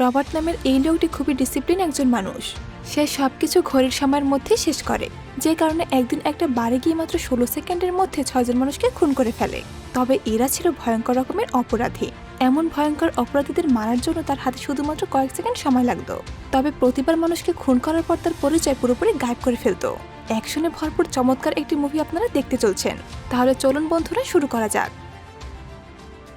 Robert নামের এই লোকটি খুবই ডিসিপ্লিন একজন মানুষ। সে সবকিছু ঘড়ির সময়ের মধ্যেই শেষ করে, যে কারণে একদিন একটা বাড়ি গিয়ে মাত্র ষোলো সেকেন্ডের মধ্যে ছয়জন মানুষকে খুন করে ফেলে। তবে এরা ছিল ভয়ঙ্কর রকমের অপরাধী। এমন ভয়ঙ্কর অপরাধীদের মারার জন্য তার হাতে শুধুমাত্র কয়েক সেকেন্ড সময় লাগতো। তবে প্রতিবার মানুষকে খুন করার পর তার পরিচয় পুরোপুরি গায়েব করে ফেলতো। অ্যাকশনে ভরপুর চমৎকার একটি মুভি আপনারা দেখতে চলছেন। তাহলে চলুন বন্ধুরা, শুরু করা যাক।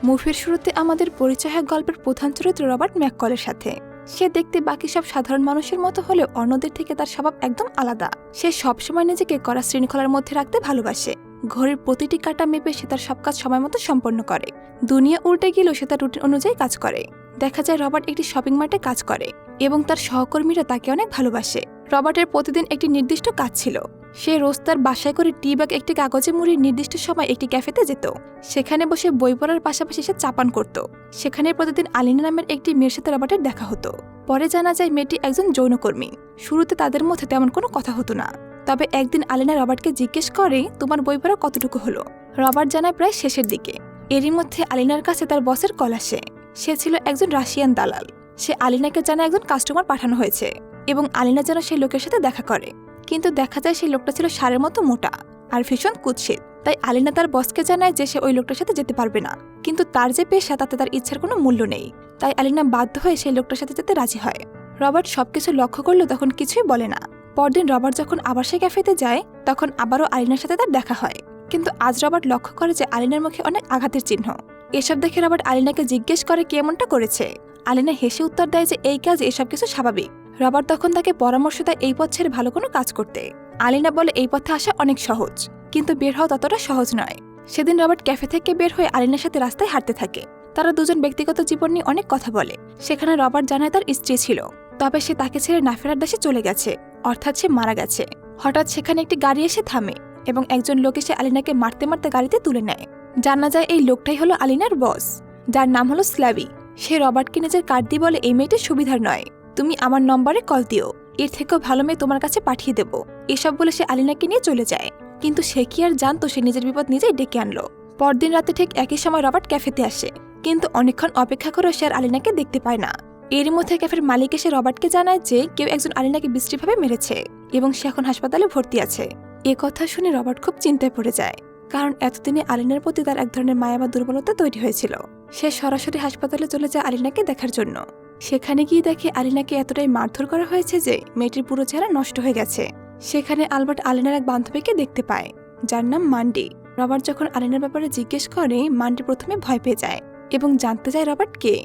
মুভির শুরুতে আমাদের পরিচয় হয় গল্পের প্রধান চরিত্র রবার্ট ম্যাককলের সাথে। সে দেখতে বাকি সব সাধারণ মানুষের মতো হলেও অন্যদের থেকে তার স্বভাব একদম আলাদা। সে সবসময় নিজেকে কড়া শৃঙ্খলার মধ্যে রাখতে ভালোবাসে। ঘড়ির প্রতিটি কাটা মেপে সে তার সব কাজ সময় মতো সম্পন্ন করে। দুনিয়া উল্টে গেলেও সে তার রুটিন অনুযায়ী কাজ করে। দেখা যায় রবার্ট একটি শপিং মার্টে কাজ করে এবং তার সহকর্মীরা তাকে অনেক ভালোবাসে। রবার্টের প্রতিদিন একটি নির্দিষ্ট কাজ ছিল। সে রোজ তার বাসায় করে টি ব্যাগ, একটি কাগজে মুড়িয়ে নির্দিষ্ট সময় একটি ক্যাফেতে যেত। সেখানে বসে বই পড়ার পাশাপাশি সে চাপান করত। সেখানে প্রতিদিন আলিনা নামের একটি মেয়ের সাথে রবার্টের দেখা হতো। পরে জানা যায় মেয়েটি একজন যৌনকর্মী। শুরুতে তাদের মধ্যে তেমন কোনো কথা হতো না। তবে একদিন আলিনা রবার্টকে জিজ্ঞেস করে, তোমার বই পড়া কতটুকু হলো? রবার্ট জানায় প্রায় শেষের দিকে। এরই মধ্যে আলিনার কাছে তার বসের কল আসে। সে ছিল একজন রাশিয়ান দালাল। সে আলিনাকে জানায় একজন কাস্টমার পাঠানো হয়েছে। এবং আলিনা যেন সেই লোকের সাথে দেখা করে। কিন্তু দেখা যায় সেই লোকটা ছিল সারের মতো মোটা আর ভীষণ কুৎসিত। তাই আলিনা তার বসকে জানায় যে সে ওই লোকটার সাথে যেতে পারবে না। কিন্তু তার যে পেশা, তাতে তার ইচ্ছার কোনো মূল্য নেই। তাই আলিনা বাধ্য হয়ে সেই লোকটার সাথে যেতে রাজি হয়। রবার্ট সবকিছু লক্ষ্য করলেও তখন কিছুই বলে না। পরদিন রবার্ট যখন আবার সেই ক্যাফেতে যায়, তখন আবারও আলিনার সাথে তার দেখা হয়। কিন্তু আজ রবার্ট লক্ষ্য করে যে আলিনার মুখে অনেক আঘাতের চিহ্ন। এসব দেখে রবার্ট আলিনাকে জিজ্ঞেস করে কে এমনটা করেছে। আলিনা হেসে উত্তর দেয় যে এই কাজ, এসব কিছু স্বাভাবিক। রবার্ট তখন তাকে পরামর্শ দেয় এই পথ ছেড়ে ভালো কোনো কাজ করতে। আলিনা বলে, এই পথে আসা অনেক সহজ, কিন্তু বের হওয়া ততটা সহজ নয়। সেদিন রবার্ট ক্যাফে থেকে বের হয়ে আলিনার সাথে রাস্তায় হাঁটতে থাকে। তারা দুজন ব্যক্তিগত জীবন নিয়ে অনেক কথা বলে। সেখানে রবার্ট জানায় তার স্ত্রী ছিল, তবে সে তাকে ছেড়ে নাফেরার দেশে চলে গেছে, অর্থাৎ সে মারা গেছে। হঠাৎ সেখানে একটি গাড়ি এসে থামে এবং একজন লোক এসে আলিনাকে মারতে মারতে গাড়িতে তুলে নেয়। জানা যায় এই লোকটাই হলো আলিনার বস, যার নাম হলো স্ল্যাবি সে রবার্টকে নিজের কার্ড দিয়ে বলে, এই মেয়েটি সুবিধার নয়। তুমি আমার নম্বরে কল দিও। এর থেকেও ভালো মেয়ে তোমার কাছে পাঠিয়ে দেব। এসব বলে সে আলিনাকে নিয়ে চলে যায়। কিন্তু সে কি আর জানতো সে নিজের বিপদ নিজেই ডেকে আনলো। পরদিন রাতে ঠিক একই সময় রবার্ট ক্যাফেতে আসে। কিন্তু অনেকক্ষণ অপেক্ষা করেও সে আর আলিনাকে দেখতে পায় না। এরই মধ্যে ক্যাফের মালিক এসে রবার্টকে জানায় যে কেউ একজন আলিনাকে বিশ্রীভাবে মেরেছে এবং সে এখন হাসপাতালে ভর্তি আছে। এ কথা শুনে রবার্ট খুব চিন্তায় পড়ে যায়। কারণ এতদিনে আলিনার প্রতি তার এক ধরনের মায়া বা দুর্বলতা তৈরি হয়েছিল। সে সরাসরি হাসপাতালে চলে যায় আলিনাকে দেখার জন্য। সেখানে গিয়ে দেখে আলিনাকে এতটাই মারধর করা হয়েছে যে মেয়েটির পুরো চেহারা নষ্ট হয়ে গেছে। সেখানে আলবার্ট আলিনার এক বান্ধবীকে দেখতে পায়, যার নাম মান্ডি। রবার্ট যখন আলিনার ব্যাপারে জিজ্ঞেস করে, মান্ডি প্রথমে ভয় পেয়ে যায় এবং জানতে চায় রবার্ট কে।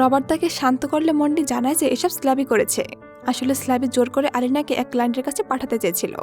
রবার্ট তাকে শান্ত করলে মন্ডি জানায় যে এসব স্ল্যাবি করেছে। আসলে স্ল্যাবি জোর করে আলিনাকে এক ক্লায়েন্টের কাছে পাঠাতে চেয়েছিল,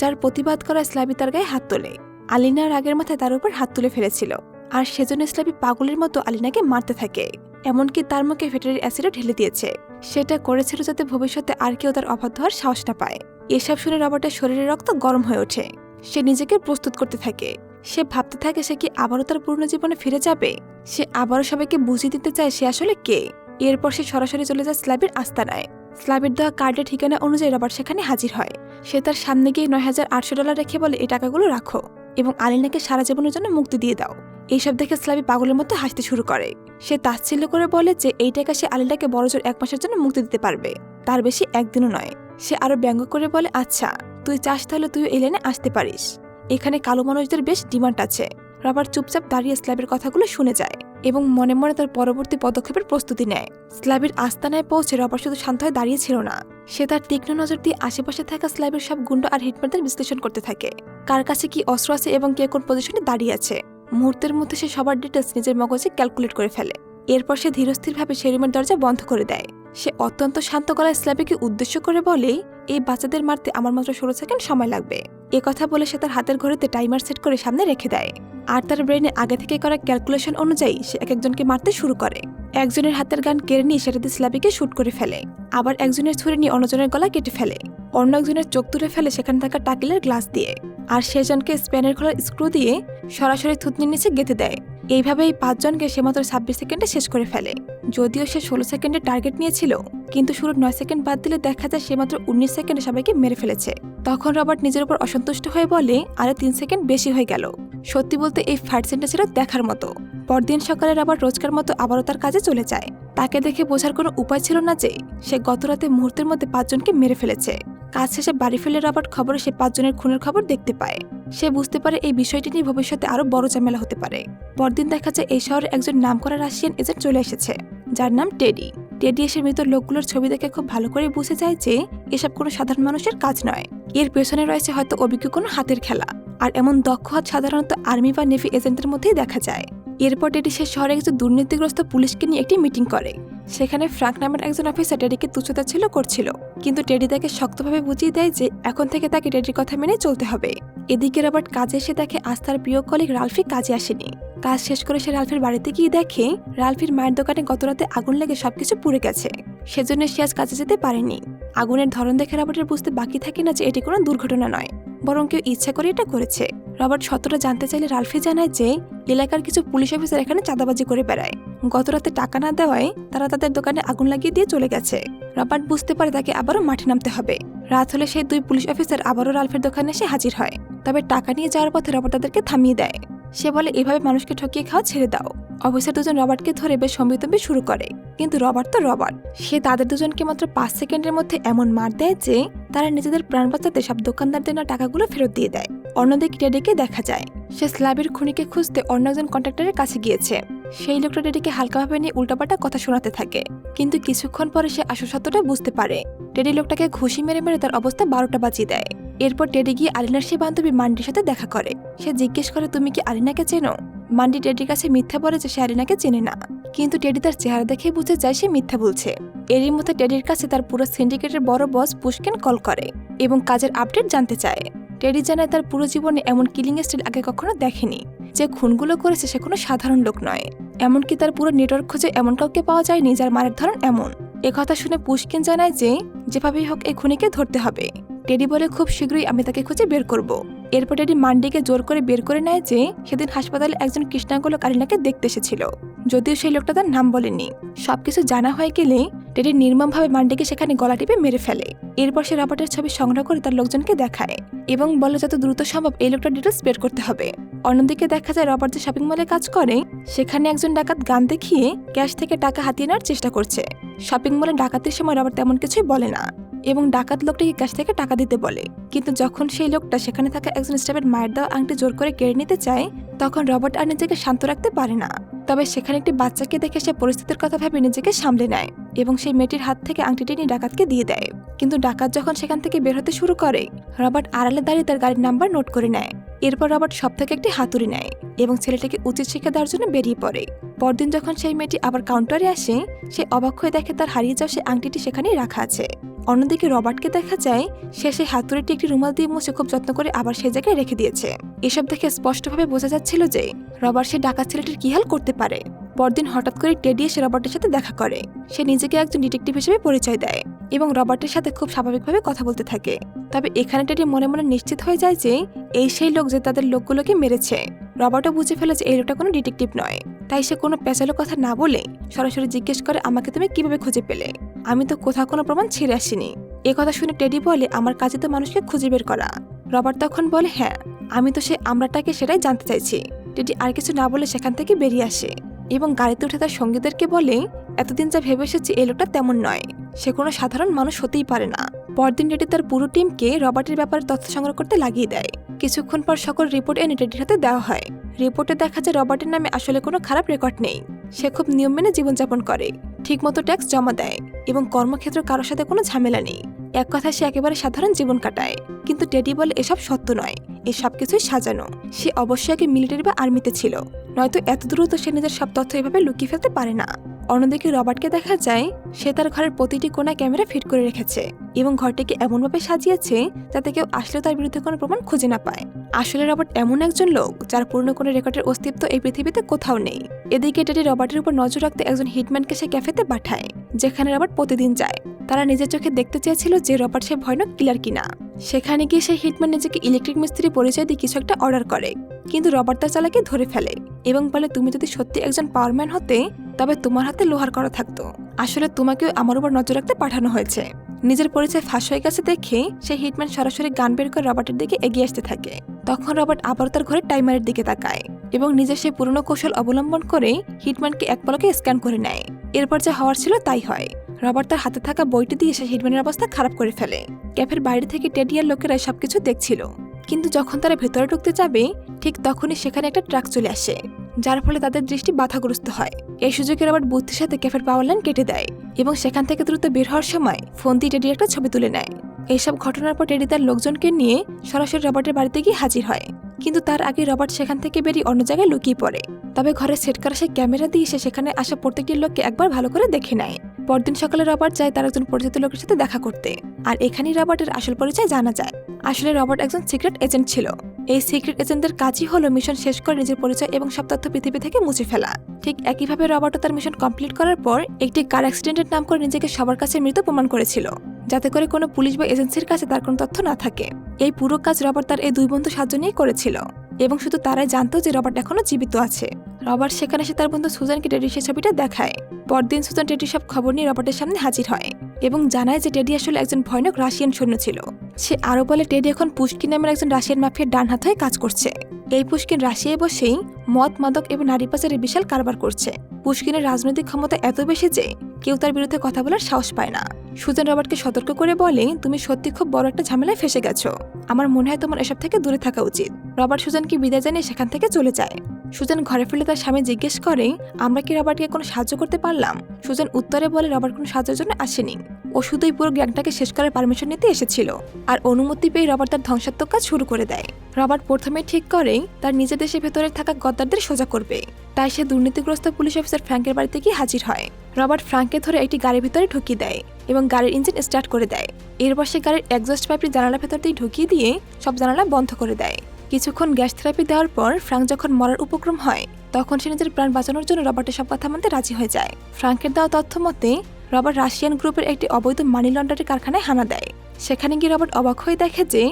যার প্রতিবাদ করা স্ল্যাবি তার গায়ে হাত তোলে। আলিনার আগের মাথায় তার উপর হাত তুলে ফেলেছিল, আর সেজন্য স্ল্যাবি পাগলের মতো আলিনাকে মারতে থাকে। এমনকি তার মুখে ভেটারি অ্যাসিডও ঢেলে দিয়েছে। সেটা করেছিল যাতে ভবিষ্যতে আর কেউ তার অবাধ্য হওয়ার সাহস না পায়। এসব শুনে রবার্টের শরীরের রক্ত গরম হয়ে ওঠে। সে নিজেকে প্রস্তুত করতে থাকে। সে ভাবতে থাকে সে কি আবারও তার পুরনো জীবনে ফিরে যাবে? সে আবারও সবাইকে বুঝিয়ে দিতে চায় সে আসলে কে? এরপর সে সরাসরি চলে যায় স্ল্যাবের আস্তানায়। স্ল্যাবের দেওয়া কার্ডের ঠিকানা অনুযায়ী রবার্ট সেখানে হাজির হয়। সে তার সামনে গিয়ে নয় হাজার আটশো ডলার রেখে বলে, এই টাকাগুলো রাখো। এবং আলিনাকে সারা জীবনের জন্য মুক্তি দিয়ে দাও। এইসব দেখে স্লাবি পাগলের মতো হাসতে শুরু করে। সে তাচ্ছিল্য করে বলে যে এই টাকা সে আলিনাকে বড়জোর এক মাসের জন্য মুক্তি দিতে পারবে। তার বেশি একদিনও নয়। সে আরও ব্যঙ্গ করে বলে আচ্ছা তুই চাস তাহলে তুই এই লাইনে আসতে পারিস। এখানে কালো মানুষদের বেশ ডিমান্ড আছে রবার্ট চুপচাপ দাঁড়িয়ে স্ল্যাবের কথাগুলো শুনে যায় এবং মনে মনে তার পরবর্তী পদক্ষেপের প্রস্তুতি নেয়। স্ল্যাবের আস্তানায় পৌঁছে রবার শুধু শান্ত হয়ে দাঁড়িয়ে ছিল না। সে তার তীক্ষ্ণ নজর দিয়ে আশেপাশে থাকা স্ল্যাবের সব গুন্ড আর হিটম্যানদের বিশ্লেষণ করতে থাকে। কার কাছে কি অস্ত্র আছে এবং কে কোন পজিশনে দাঁড়িয়ে আছে? মুহূর্তের মধ্যে সে সবার ডিটেলস নিজের মগজে ক্যালকুলেট করে ফেলে। এরপর সে ধীরস্থিরভাবে সে রুমের দরজা বন্ধ করে দেয়। সে অত্যন্ত শান্ত গলায় স্ল্যাবিকে উদ্দেশ্য করে বলে, এই বাচ্চাদের মারতে আমার মাত্র ষোলো সেকেন্ড সময় লাগবে। এ কথা বলে সে তার হাতের ঘড়িতে টাইমার সেট করে সামনে রেখে দেয়। আর তার ব্রেনে আগে থেকে করা ক্যালকুলেশন অনুযায়ী সে এক একজনকে মারতে শুরু করে। একজনের হাতের গান কেড়ে নিয়ে সেটাতে স্ল্যাবিকে শুট করে ফেলে। আবার একজনের ছুরি নিয়ে অন্যজনের গলা কেটে ফেলে। অন্য একজনের চোখ তুলে ফেলে সেখানে থাকা টাকিলের গ্লাস দিয়ে। আর সেজনকে স্প্যানের খোলার স্ক্রু দিয়ে সরাসরি থুতনির নিচে গেঁথে দেয়। এইভাবে এই পাঁচজনকে সে মাত্র ছাব্বিশ সেকেন্ডে শেষ করে ফেলে। যদিও সে ষোলো সেকেন্ডের টার্গেট নিয়েছিল, কিন্তু শুরুর নয় সেকেন্ড বাদ দিলে দেখা যায় সে মাত্র উনিশ সেকেন্ডে সবাইকে মেরে ফেলেছে। তখন রবার্ট নিজের উপর অসন্তুষ্ট হয়ে বলে, আরে তিন সেকেন্ড বেশি হয়ে গেল। সত্যি বলতে এই ফাইট সিনটা ছিল দেখার মতো। পরদিন সকালে রবার্ট রোজকার মতো আবারও তার কাজে চলে যায়। তাকে দেখে বোঝার কোনো উপায় ছিল না যে, সে গত রাতে মুহূর্তের মধ্যে পাঁচজনকে মেরে ফেলেছে। কাজ শেষে বাড়ি ফেলে রবার্ট খবরে সে পাঁচজনের খুনের খবর দেখতে পায়। সে বুঝতে পারে এই বিষয়টি নিয়ে ভবিষ্যতে আরও বড় ঝামেলা হতে পারে। পরদিন দেখা যায় এই শহরে একজন নামকরা রাশিয়ান এজেন্ট চলে এসেছে, যার নাম টেডি। টেডি এসে মৃত লোকগুলোর ছবি দেখে খুব ভালো করে বুঝে যায় যে এসব কোনো সাধারণ মানুষের কাজ নয়। এর পেছনে রয়েছে হয়তো অভিজ্ঞ কোনো হাতের খেলা। আর এমন দক্ষ হাত সাধারণত আর্মি বা নেভি এজেন্টের মধ্যেই দেখা যায়। এরপর টেডি সে শহরে একজন দুর্নীতিগ্রস্ত পুলিশকে নিয়ে একটি মিটিং করে। সেখানে ফ্রাঙ্ক নামের একজন অফিসার টেডিকে ছিল, করছিল। কিন্তু টেডি তাকে শক্তভাবে বুঝিয়ে দেয় যে এখন থেকে তাকে টেডির কথা মেনে চলতে হবে। এদিকে রবার্ট কাজে এসে দেখে আজ তার প্রিয় কলিগ রালফি কাজে আসেনি। কাজ শেষ করে সে রালফির বাড়িতে গিয়ে দেখে রালফির মায়ের দোকানে গতরাতে আগুন লেগে সবকিছু পুড়ে গেছে। সেজন্য সে আজ কাজে যেতে পারেনি। আগুনের ধরন দেখে রবার্টের বুঝতে বাকি থাকে না যে এটি কোনো দুর্ঘটনা নয়, বরং কেউ ইচ্ছা করে এটা করেছে। রবার্ট সত্যটা জানতে চাইলে রালফি জানায় যে, এলাকার কিছু পুলিশ অফিসার এখানে চাঁদাবাজি করে বেড়ায়। গতরাতে টাকা না দেওয়ায় তারা তাদের দোকানে আগুন লাগিয়ে দিয়ে চলে গেছে। রবার্ট বুঝতে পারে তাকে আবারও মাঠে নামতে হবে। রাত হলে সেই দুই পুলিশ অফিসার আবারও রালফের দোকানে এসে হাজির হয়। তবে টাকা নিয়ে যাওয়ার পথে রবার্ট তাদেরকে থামিয়ে দেয়। সে বলে, এভাবে মানুষকে ঠকিয়ে খাওয়া ছেড়ে দাও। অফিসার দুজন রবার্টকে ধরে বেশ সম্বিতম্বি শুরু করে, কিন্তু রবার্ট তো রবার্ট। সে তাদের দুজনকে মাত্র পাঁচ সেকেন্ডের মধ্যে এমন মার দেয় যে, তারা নিজেদের প্রাণ বাঁচাতে সব দোকানদারদের না টাকাগুলো ফেরত দিয়ে দেয়। অন্যদিকে টেডিকে দেখা যায়। সে স্ল্যাবের খুনিকে খুঁজতে অন্য একজন কন্ট্রাক্টরের কাছে গিয়েছে। সেই লোকটা টেডিকে হালকাভাবে নিয়ে উল্টাপাল্টা কথা শোনাতে থাকে, কিন্তু কিছুক্ষণ পরে সে আসল সত্যটা বুঝতে পারে। টেডি লোকটাকে ঘুষি মেরে মেরে তার অবস্থা বারোটা বাজিয়ে দেয়। এরপর টেডি গিয়ে আলিনার সে বান্ধবী মান্ডির সাথে দেখা করে। সে জিজ্ঞেস করে, তুমি কি আলিনাকে চেনো? মান্ডি টেডির কাছে মিথ্যা বলে যে সে আলিনাকে চেনে না। কিন্তু টেডি তার চেহারা দেখে বুঝে যায় সে মিথ্যা বলছে। এরই মধ্যে টেডির কাছে তার পুরো সিন্ডিকেটের বড় বস পুষ্কেন কল করে এবং কাজের আপডেট জানতে চায়। টেডি জানায় তার পুরো জীবনে এমন কিলিং স্টাইল আগে কখনো দেখেনি। যে খুনগুলো করেছে সে কোনো সাধারণ লোক নয়। এমনকি তার পুরো নেটওয়ার্ক খুঁজে এমন কাউকে পাওয়া যায়নি যার মারের ধরন এমন। কথা শুনে পুষ্কিন জানায় যে, যেভাবেই হোক এই খুনিকে ধরতে হবে। টেডি বলে, খুব শীঘ্রই আমি তাকে খুঁজে বের করব। এরপর টেডি মান্ডিকে জোর করে বের করে নেয় যে, সেদিন হাসপাতালে একজন কৃষ্ণাঙ্গল কারিনাকে দেখতে এসেছিল। যদিও সেই লোকটা তার নাম বলেনি। সবকিছু জানা হয়ে গেলে টেডি নির্মমভাবে মান্ডিকে সেখানে গলা টিপে মেরে ফেলে। এরপর সে রবার্টের ছবি সংগ্রহ করে তার লোকজনকে দেখায় এবং বলে যত দ্রুত সম্ভব এই লোকটার ডিটেলস বের করতে হবে। অন্যদিকে দেখা যায় রবার্ট যে শপিং মলে কাজ করে, সেখানে একজন ডাকাত গান দেখিয়ে ক্যাশ থেকে টাকা হাতিয়ে নেওয়ার চেষ্টা করছে। শপিং মলে ডাকাতির সময় রবার্ট তেমন কিছুই বলে না এবং ডাকাত লোকটাকে ক্যাশ থেকে টাকা দিতে বলে। কিন্তু যখন সেই লোকটা সেখানে থাকা একজন স্টাফের মায়ের দেওয়া আংটি জোর করে কেড়ে নিতে চায়, তখন রবার্ট আর নিজেকে শান্ত রাখতে পারে না। তবে সেখানে একটি বাচ্চাকে দেখে সে পরিস্থিতির কথা ভেবে নিজেকে সামলে নেয়। এবং সেই মেয়েটির হাত থেকে আংটিটি নিয়ে ডাকাতকে দিয়ে দেয়। কিন্তু ডাকাত যখন সেখান থেকে বের হতে শুরু করে, রবার্ট আড়ালে দাঁড়িয়ে তার গাড়ির নাম্বার নোট করে নেয়। এরপর রবার্ট সব থেকে একটি হাতুড়ি নেয় এবং ছেলেটাকে উচিত শিক্ষা দেওয়ার জন্য বেরিয়ে পড়ে। পরদিন যখন সেই মেয়েটি আবার কাউন্টারে আসে, সে অবাক হয়ে দেখে তার হারিয়ে যাওয়া সেই আংটিটি সেখানেই রাখা আছে। অন্যদিকে রবার্টকে দেখা যায়, সে সেই হাতুড়িটি একটি রুমাল দিয়ে মুছে খুব যত্ন করে আবার সেই জায়গায় রেখে দিয়েছে। এসব দেখে স্পষ্টভাবে বোঝা যাচ্ছিল যে, রবার্ট সে ডাকাত ছেলেটির কি হাল করতে পারে। পরদিন হঠাৎ করে টেডি এসে রবার্টের সাথে দেখা করে। সে নিজেকে একজন ডিটেকটিভ হিসেবে পরিচয় দেয় এবং রবার্টের সাথে খুব স্বাভাবিকভাবে কথা বলতে থাকে। তবে এখানে টেডি মনে মনে নিশ্চিত হয়ে যায় যে, এই সেই লোক যে তাদের লোকগুলোকে মেরেছে। রবার্টও বুঝে ফেলে যে এই লোকটা কোনো ডিটেকটিভ নয়। তাই সে কোনো পেঁচালো কথা না বলে সরাসরি জিজ্ঞেস করে, আমাকে তুমি কীভাবে খুঁজে পেলে? আমি তো কোথাও কোনো প্রমাণ ছেড়ে আসিনি। এ কথা শুনে টেডি বলে, আমার কাজে তো মানুষকে খুঁজে বের করা। রবার্ট তখন বলে হ্যাঁ আমি তো সে আমরাটাকে সেটাই জানতে চাইছি। টেডি আর কিছু না বলে সেখান থেকে বেরিয়ে আসে। এবং গাড়িতে উঠে তার সঙ্গীদেরকে বলে, এতদিন যা ভেবে এসেছি এই লোকটা তেমন নয়। সে কোনো সাধারণ মানুষ হতেই পারে না। পরদিন টেডি তার পুরো টিমকে রবার্টের ব্যাপারে তথ্য সংগ্রহ করতে লাগিয়ে দেয়। কিছুক্ষণ পর সকল রিপোর্ট এনে টেডির হাতে দেওয়া হয়। রিপোর্টে দেখা যায় রবার্টের নামে আসলে কোনো খারাপ রেকর্ড নেই। সে খুব নিয়ম মেনে জীবনযাপন করে, ঠিকমতো ট্যাক্স জমা দেয় এবং কর্মক্ষেত্র কারোর সাথে কোনো ঝামেলা নেই। এক কথা সে একেবারে সাধারণ জীবন কাটায়। কিন্তু টেডি বলে এসব সত্য নয়। এই সব কিছুই সাজানো। সে অবশ্যই আগে মিলিটারি বা আর্মিতে ছিল। নয়তো এত দ্রুত সে নিজের সব তথ্য এভাবে লুকিয়ে ফেলতে পারে না। অন্যদিকে রবার্টকে দেখা যায়, সে তার ঘরের প্রতিটি কোনায় ক্যামেরা ফিট করে রেখেছে এবং ঘরটিকে এমনভাবে সাজিয়েছে যাতে কেউ আসলেও তার বিরুদ্ধে কোনো প্রমাণ খুঁজে না পায়। আসলে রবার্ট এমন একজন লোক যার পূর্ণ কোনো রেকর্ডের অস্তিত্ব এই পৃথিবীতে কোথাও নেই। এদিকে টেডি রবার্টের উপর নজর রাখতে একজন হিটম্যানকে সে ক্যাফেতে পাঠায়, যেখানে রবার্ট প্রতিদিন যায়। তারা নিজের চোখে দেখতে চেয়েছিল যে রবার্ট সে ভয়ানক কিলার কিনা। সেখানে গিয়ে সেই হিটম্যান নিজেকে ইলেকট্রিক মিস্ত্রি পরিচয় দিয়ে কিছু একটা অর্ডার করে। কিন্তু রবার্ট তার চালাকে ধরে ফেলে এবং বলে, তুমি যদি সত্যি একজন পাওয়ারম্যান হতে, তবে তোমার হাতে লোহার করা থাকতো। আসলে তোমাকেও আমার উপর নজর রাখতে পাঠানো হয়েছে। নিজের পরিচয় ফাঁস হয়ে গেছে দেখে সেই হিটম্যান সরাসরি গান বের করে রবার্টের দিকে এগিয়ে আসতে থাকে। তখন রবার্ট আবার তার ঘরে টাইমারের দিকে তাকায় এবং নিজের সেই পুরনো কৌশল অবলম্বন করে হিটম্যানকে এক পলকে স্ক্যান করে নেয়। এরপর যা হওয়ার ছিল তাই হয়। রবার্ট তার হাতে থাকা বইটি দিয়ে সে হিটম্যানের অবস্থা খারাপ করে ফেলে। ক্যাফের বাইরে থেকে টেডিয়ার লোকেরা সবকিছু দেখছিল। কিন্তু যখন তারা ভেতরে ঢুকতে যাবে, ঠিক তখনই সেখানে একটা ট্রাক চলে আসে, যার ফলে তাদের দৃষ্টি বাধাগ্রস্ত হয়। এই সুযোগে রবার্ট বুদ্ধির সাথে ক্যাফের পাওয়ার লাইন কেটে দেয় এবং সেখান থেকে দ্রুত বের হওয়ার সময় ফোন দিয়ে টেডি একটা ছবি তুলে নেয়। এইসব ঘটনার পর টেডি তার লোকজনকে নিয়ে সরাসরি রবার্টের বাড়িতে গিয়ে হাজির হয়। কিন্তু তার আগে রবার্ট সেখান থেকে বেরিয়ে অন্য জায়গায় লুকিয়ে পড়ে। তবে ঘরে সেট করা সেই ক্যামেরা দিয়ে সে সেখানে আসা প্রত্যেকটি লোককে একবার ভালো করে দেখে নেয়। পরদিন সকালে রবার্ট যায় তার একজন পরিচিত লোকের সাথে দেখা করতে। আর এখানেই রবার্টের আসল পরিচয় জানা যায়। আসলে রবার্ট একজন সিক্রেট এজেন্ট ছিল। এই সিক্রেট এজেন্টদের কাজই হলো মিশন শেষ করে নিজের পরিচয় এবং সব তথ্য পৃথিবী থেকে মুছে ফেলা। ঠিক একইভাবে রবার্টও তার মিশন কমপ্লিট করার পর একটি কার অ্যাক্সিডেন্টের নাম করে নিজেকে সবার কাছে মৃত প্রমাণ করেছিল। যাতে করে কোনো পুলিশ বা এজেন্সির কাছে তার কোনো তথ্য না থাকে। এই পুরো কাজ রবার্ট তার এই দুই বন্ধু সাহায্য নিয়েই করেছিল। এবং শুধু তারাই জানতো যে রবার্ট এখনও জীবিত আছে। রবার্ট সেখানে সে তার বন্ধু সুজানকে টেডি সে ছবিটা দেখায়। পরদিন সুজান টেডি সব খবর নিয়ে রবার্টের সামনে হাজির হয় এবং জানায় যে টেডি আসলে একজন ভয়ানক রাশিয়ান সৈন্য ছিল। সে আরও বলে টেডি এখন পুষ্কিন নামের একজন রাশিয়ান মাফিয়ার ডান হাত হয়ে কাজ করছে। এই পুষ্কিন রাশিয়ায় বসেই মদ, মাদক এবং নারী পাচারের বিশাল কারবার করছে। পুষ্কিনের রাজনৈতিক ক্ষমতা এত বেশি যে কেউ তার বিরুদ্ধে কথা বলার সাহস পায় না। সুজান রবার্টকে সতর্ক করে বলে, তুমি সত্যি খুব বড় একটা ঝামেলায় ফেসে গেছো। আমার মনে হয় তোমার এসব থেকে দূরে থাকা উচিত। রবার্ট সুজানকে বিদায় জানিয়ে সেখান থেকে চলে যায়। সুজান ঘরে ফিরলে তার স্বামী জিজ্ঞেস করে, আমরা কি রবার্টকে কোনো সাহায্য করতে পারলাম? সুজান উত্তরে বলে, রবার্ট কোনো সাহায্যের জন্য আসেনি। ও শুধুই পুরো গ্যাংটাকে শেষ করার পারমিশন নিতে এসেছিল। আর অনুমতি পেয়ে রবার্ট তার ধ্বংসাত্মক কাজ শুরু করে দেয়। রবার্ট প্রথমে ঠিক করে তার নিজের দেশের ভেতরে থাকা গদ্দারদের সোজা করবে। তাই সে দুর্নীতিগ্রস্ত পুলিশ অফিসার ফ্র্যাঙ্কের বাড়িতে গিয়ে হাজির হয়। রবার্ট ফ্র্যাঙ্ককে ধরে একটি গাড়ির ভিতরে ঢুকিয়ে দেয় এবং গাড়ির ইঞ্জিন স্টার্ট করে দেয়। এরপর সে গাড়ির একজস্ট পাইপটি জানালার ভেতর দিয়ে ঢুকিয়ে দিয়ে সব জানালা বন্ধ করে দেয়। কিছুক্ষণ গ্যাস থেরাপি দেওয়ার পর ফ্রাঙ্ক যখন মরার উপক্রম হয়, তখন সে নিজের প্রাণ বাঁচানোর জন্য রবার্টের সব কথা মানতে রাজি হয়ে যায়। ফ্রাঙ্কের দেওয়া তথ্য মতে, রবার্ট রাশিয়ান গ্রুপের একটি অবৈধ মানি লন্ডারের কারখানায় হানা দেয়। সেখানে গিয়ে রবার্ট অবাক হয়ে দেখে যে,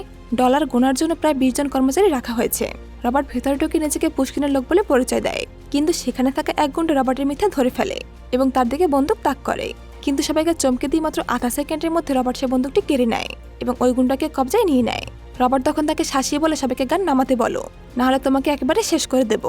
ডলার গোনার জন্য প্রায় বিশ জন কর্মচারী রাখা হয়েছে। রবার্ট ভেতরে ঢুকে নিজেকে পুষ্কিনের লোক বলে পরিচয় দেয়, কিন্তু সেখানে থাকা এক গুন্ডা রবার্টের মিথ্যা ধরে ফেলে এবং তার দিকে বন্দুক তাক করে। কিন্তু সবাইকে চমকে দিয়ে মাত্র আধা সেকেন্ডের মধ্যে রবার্ট সে বন্দুকটি কেড়ে নেয় এবং ওই গুন্ডাকে কবজায় নিয়ে নেয়। রবার্ট তখন তাকে শাসিয়ে বলে, সবাইকে গান নামাতে বলো, নাহলে তোমাকে একেবারে শেষ করে দেব।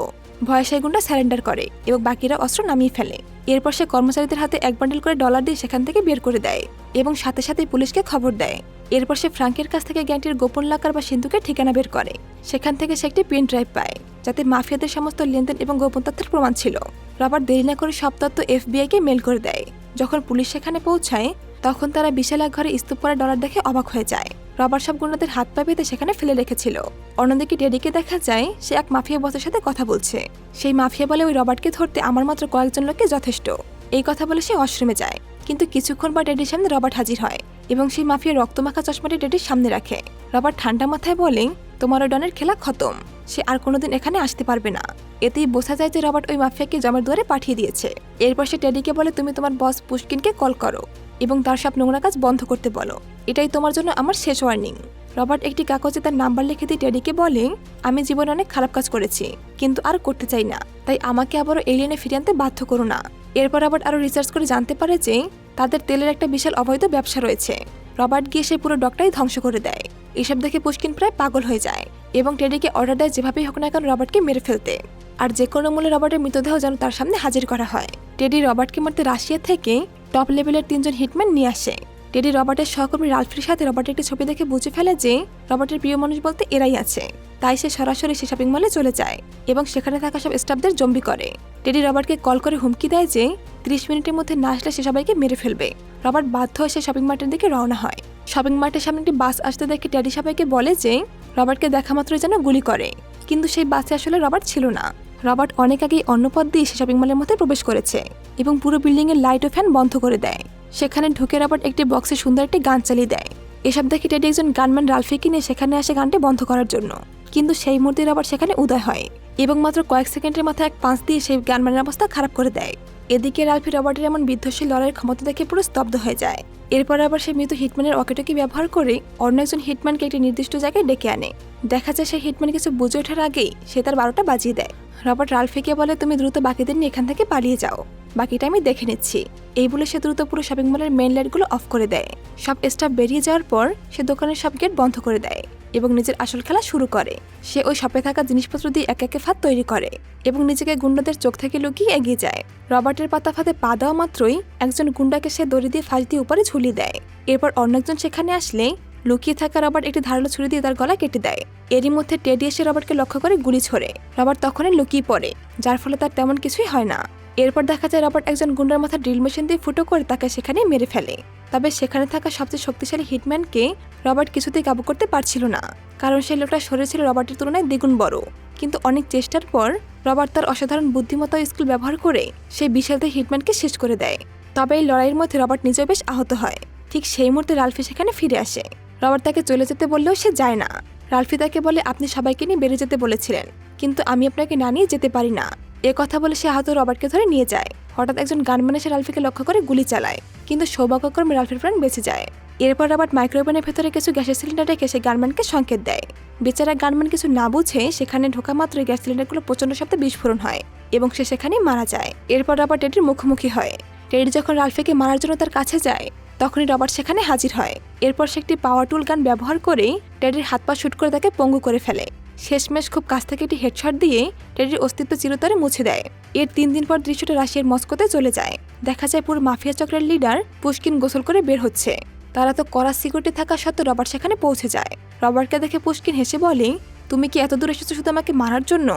ভয়ে গুন্ডা স্যারেন্ডার করে এবং বাকিরা অস্ত্র নামিয়ে ফেলে। এরপর সে কর্মচারীদের হাতে এক বান্ডেল করে ডলার দিয়ে সেখান থেকে বের করে দেয় এবং সাথে সাথে পুলিশকে খবর দেয়। এরপর সে ফ্রাঙ্কের কাছ থেকে গ্যাংটির গোপন লাকার বা সিন্ধুকে ঠিকানা বের করে। সেখান থেকে সে একটি পেন ড্রাইভ পায়, যাতে মাফিয়াদের সমস্ত লেনদেন এবং গোপন তথ্যের প্রমাণ ছিল। রবার্ট দেরি না করে সব তথ্য এফবিআইকে মেল করে দেয়। যখন পুলিশ সেখানে পৌঁছায়, তখন তারা বিশাল এক ঘরে স্তূপ করা ডলার দেখে অবাক হয়ে যায়। রবার্ট সব গুন্ডাদের হাত পা পেতে সেখানে ফেলে রেখেছিল। অন্যদিকে টেডিকে দেখা যায়, সে এক মাফিয়া বসের সাথে কথা বলছে। সেই মাফিয়া বলে ওই রবার্টকে ধরতে আমার মাত্র কয়েকজন লোককে যথেষ্ট। এই কথা বলে সে অশ্রমে যায়। কিন্তু কিছুক্ষণ পর টেডির সামনে রবার্ট হাজির হয় এবং সেই মাফিয়া রক্তমাখা চশমাটি টেডির সামনে রাখে। রবার্ট ঠান্ডা মাথায় বলে, তোমার ওই ডনের খেলা খতম। সে আর কোনোদিন এখানে আসতে পারবে না। এতেই বোঝা যায় যে রবার্ট ওই মাফিয়াকে জমের দুয়ারে পাঠিয়ে দিয়েছে। এরপর সে টেডিকে বলে, তুমি তোমার বস পুষ্কিনকে কল করো। এবং তার সব নোংরা কাজ বন্ধ করতে বলো। এটাই তোমার জন্য আমার শেষ ওয়ার্নিং রবার্ট একটি কাগজে তার নাম্বার লিখে দিয়ে টেডিকে বলে, আমি জীবনে অনেক খারাপ কাজ করেছি, কিন্তু আর করতে চাই না। তাই আমাকে আবারও এলিয়েনে ফিরে আনতে বাধ্য করো না। এরপর রবার্ট আরও রিসার্চ করে জানতে পারে যে, তাদের তেলের একটা বিশাল অবৈধ ব্যবসা রয়েছে। রবার্ট গিয়ে সেই পুরো ডকটাই ধ্বংস করে দেয়। এসব দেখে পুষ্কিন প্রায় পাগল হয়ে যায় এবং টেডিকে অর্ডার দেয় যেভাবেই হোক না কেন রবার্টকে মেরে ফেলতে। আর যে কোনো মূল্যে রবার্টের মৃতদেহ যেন তার সামনে হাজির করা হয়। টেডি রবার্টকে মারতে রাশিয়া থেকে টপ লেভেলের তিনজন হিটম্যান নিয়ে আসে। টেডি রবার্টের সহকর্মী রালফির সাথে রবার্টের একটি ছবি দেখে বুঝে ফেলে যে, রবার্টের প্রিয় মানুষ বলতে এরাই আছে। তাই সে সরাসরি সে শপিং মলে চলে যায় এবং সেখানে থাকা সব স্টাফদের জম্বি করে। টেডি রবার্টকে কল করে হুমকি দেয় যে, ত্রিশ মিনিটের মধ্যে না আসলে সে সবাইকে মেরে ফেলবে। রবার্ট বাধ্য হয়ে সে শপিং মার্টের দিকে রওনা হয়। শপিং মার্টের সামনে একটি বাস আসতে দেখে টেডি সবাইকে বলে যে, রবার্টকে দেখা মাত্রই যেন গুলি করে। কিন্তু সেই বাসে আসলে রবার্ট ছিল না। রবার্ট অনেক আগেই অন্য পথ দিয়ে সে শপিং মলের মধ্যে প্রবেশ করেছে এবং পুরো বিল্ডিং এর লাইট ও ফ্যান বন্ধ করে দেয়। সেখানে ঢুকে রবার্ট একটি বক্সে সুন্দর একটি গান চালিয়ে দেয়। এসব দেখে টেডি একজন গানম্যান রালফিকে নিয়ে সেখানে আসে গানটি বন্ধ করার জন্য। কিন্তু সেই মুহূর্তে রবার্ট সেখানে উদয় হয় এবং মাত্র কয়েক সেকেন্ডের মাথায় এক পাঁচ দিয়ে সেই গানম্যানের অবস্থা খারাপ করে দেয়। এদিকে রালফি রবার্টের এমন বিধ্বংসী লড়াইয়ের ক্ষমতা দেখে পুরো স্তব্ধ হয়ে যায়। এরপর আবার সে মৃত হিটম্যানের অকেটকি ব্যবহার করে অন্য একজন হিটম্যানকে একটি নির্দিষ্ট জায়গায় ডেকে আনে। দেখা যায় সেই হিটম্যান কিছু বুঝে ওঠার আগেই সে তার বারোটা বাজিয়ে দেয়। রবার্ট রালফিকে বলে, তুমি দ্রুত বাকিদের নিয়ে এখান থেকে পালিয়ে যাও। বাকিটা আমি দেখে নিচ্ছি। এই বলে সে দ্রুত পুরো শপিং মলের মেইন লাইটগুলো অফ করে দেয়। সব স্টাফ বেরিয়ে যাওয়ার পর সে দোকানের সব গেট বন্ধ করে দেয় এবং নিজের আসল খেলা শুরু করে। সে ওই শপে থাকা জিনিসপত্র দিয়ে এক একে ফাঁদ তৈরি করে এবং নিজেকে গুন্ডাদের চোখ থেকে লুকিয়ে এগিয়ে যায়। রবার্টের পাতা ফাঁদে পা দেওয়া মাত্রই একজন গুন্ডাকে সে দড়ি দিয়ে ফাঁস দিয়ে উপরে ঝুলিয়ে দেয়। এরপর অন্য একজন সেখানে আসলে লুকিয়ে থাকা রবার্ট একটি ধারালো ছুরি দিয়ে তার গলা কেটে দেয়। এরই মধ্যে টেডি এসে রবার্টকে লক্ষ্য করে গুলি ছোড়ে। রবার্ট তখনই লুকিয়ে পড়ে, যার ফলে তার তেমন কিছুই হয় না। এরপর দেখা যায় রবার্ট একজন গুন্ডার মাথা ড্রিল মেশিন দিয়ে ফুটো করে তাকে সেখানে মেরে ফেলে। তবে সেখানে থাকা সবচেয়ে শক্তিশালী হিটম্যানকে রবার্ট কিছুতেই কাবু করতে পারছিল না, কারণ সেই লোকটা শরীর ছিল রবার্টের তুলনায় দ্বিগুণ বড়। কিন্তু অনেক চেষ্টার পর রবার্ট তার অসাধারণ বুদ্ধিমত্তা স্কিল ব্যবহার করে সেই বিশালদের হিটম্যানকে শেষ করে দেয়। তবে এই লড়াইয়ের মধ্যে রবার্ট নিজেও বেশ আহত হয়। ঠিক সেই মুহূর্তে রালফি সেখানে ফিরে আসে। রবার্ট তাকে চলে যেতে বললেও সে যায় না। রালফি তাকে বলে, আপনি সবাইকে নিয়ে বেড়ে যেতে বলেছিলেন, কিন্তু আমি আপনাকে না নিয়ে যেতে পারি না। এ কথা বলে সে আহত রবার্টকে ধরে নিয়ে যায়। হঠাৎ একজন গানম্যান এসে রালফিকে লক্ষ্য করে গুলি চালায়, কিন্তু সৌভাগ্যক্রমে রালফির প্রাণ বেঁচে যায়। এরপর রবার্ট মাইক্রোওভেনের ভেতরে কিছু গ্যাসের সিলিন্ডার রেখে সে গানম্যানকে সংকেত দেয়। বেচারা গানম্যান কিছু না বুঝে সেখানে ঢোকা মাত্র গ্যাস সিলিন্ডারগুলো প্রচণ্ড শব্দে বিস্ফোরণ হয় এবং সে সেখানেই মারা যায়। এরপর রবার্ট টেডির মুখোমুখি হয়। টেডি যখন রালফিকে মারার জন্য তার কাছে যায় তখনই রবার্ট সেখানে হাজির হয়। এরপর সে একটি পাওয়ার টুল গান ব্যবহার করে টেডির হাত পা শুট করে তাকে পঙ্গু করে ফেলে। শেষমেশ খুব কাছ থেকে একটি হেডশট দিয়ে টেডির অস্তিত্ব চিরতরে মুছে দেয়। এর তিন দিন পর দৃশ্যটা রাশিয়ার মস্কোতে চলে যায়। দেখা যায় পুরো মাফিয়া চক্রের লিডার পুষ্কিন গোসল করে বের হচ্ছে। তারা তো কড়া সিকিউরিটি থাকা সত্ত্বেও রবার্ট সেখানে পৌঁছে যায়। রবার্টকে দেখে পুষ্কিন হেসে বলে, তুমি কি এত দূর এসেছ শুধু আমাকে মারার জন্য?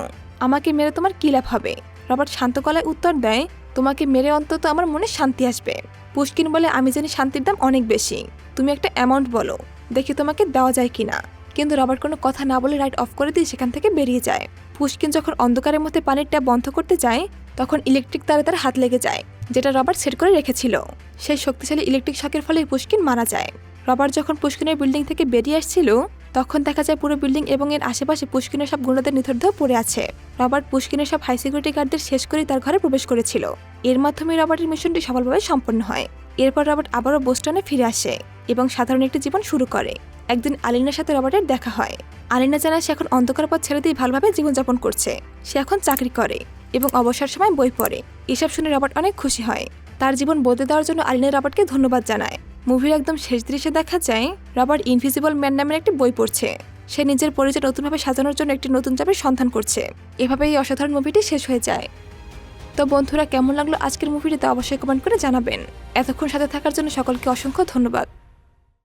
আমাকে মেরে তোমার কি লাভ হবে? রবার্ট শান্ত গলায় উত্তর দেয়, তোমাকে মেরে অন্তত আমার মনে শান্তি আসবে। পুষ্কিন বলে আমি জানি শান্তির দাম অনেক বেশি। তুমি একটা অ্যামাউন্ট বলো, দেখি তোমাকে দেওয়া যায় কিনা। কিন্তু রবার্ট কোনো কথা না বলে লাইট অফ করে দিয়ে সেখান থেকে বেরিয়ে যায়। পুষ্কিন যখন অন্ধকারের মধ্যে পানির ট্যাপ বন্ধ করতে যায়, তখন ইলেকট্রিক তারে তার হাত লেগে যায়, যেটা রবার্ট সেট করে রেখেছিল। সেই শক্তিশালী ইলেকট্রিক শকের ফলে পুষ্কিন মারা যায়। রবার্ট যখন পুষ্কিনের বিল্ডিং থেকে বেরিয়ে আসছিল তখন দেখা যায় পুরো বিল্ডিং এবং এর আশেপাশে পুষ্কিনের সব গুন্ডাদের নিথরদেহ পড়ে আছে। রবার্ট পুষ্কিনের সব হাই সিকিউরিটি গার্ডদের শেষ করে তার ঘরে প্রবেশ করেছিল। এর মাধ্যমে রবার্টের মিশনটি সফলভাবে সম্পন্ন হয়। এরপর রবার্ট আবারও বোস্টনে ফিরে আসে এবং সাধারণ একটি জীবন শুরু করে। একদিন আলিনার সাথে রবার্টের দেখা হয়। আলিনা জানায় সে এখন অন্ধকার পথ ছেড়ে দিয়ে ভালোভাবে জীবনযাপন করছে। সে এখন চাকরি করে এবং অবসর সময় বই পড়ে। এসব শুনে রবার্ট অনেক খুশি হয়। তার জীবন বদলে দেওয়ার জন্য আলিনা রবার্টকে ধন্যবাদ জানায়। মুভির একদম শেষ দৃশ্যে দেখা যায়, রবার্ট ইনভিজিবল ম্যান নামের একটি বই পড়ছে। সে নিজের পরিচয় নতুনভাবে সাজানোর জন্য একটি নতুন চাপের সন্ধান করছে। এভাবে এই অসাধারণ মুভিটি শেষ হয়ে যায়। তো বন্ধুরা, কেমন লাগল আজকের মুভিটিতে অবশ্যই কমেন্ট করে জানাবেন। এতক্ষণ সাথে থাকার জন্য সকলকে অসংখ্য ধন্যবাদ।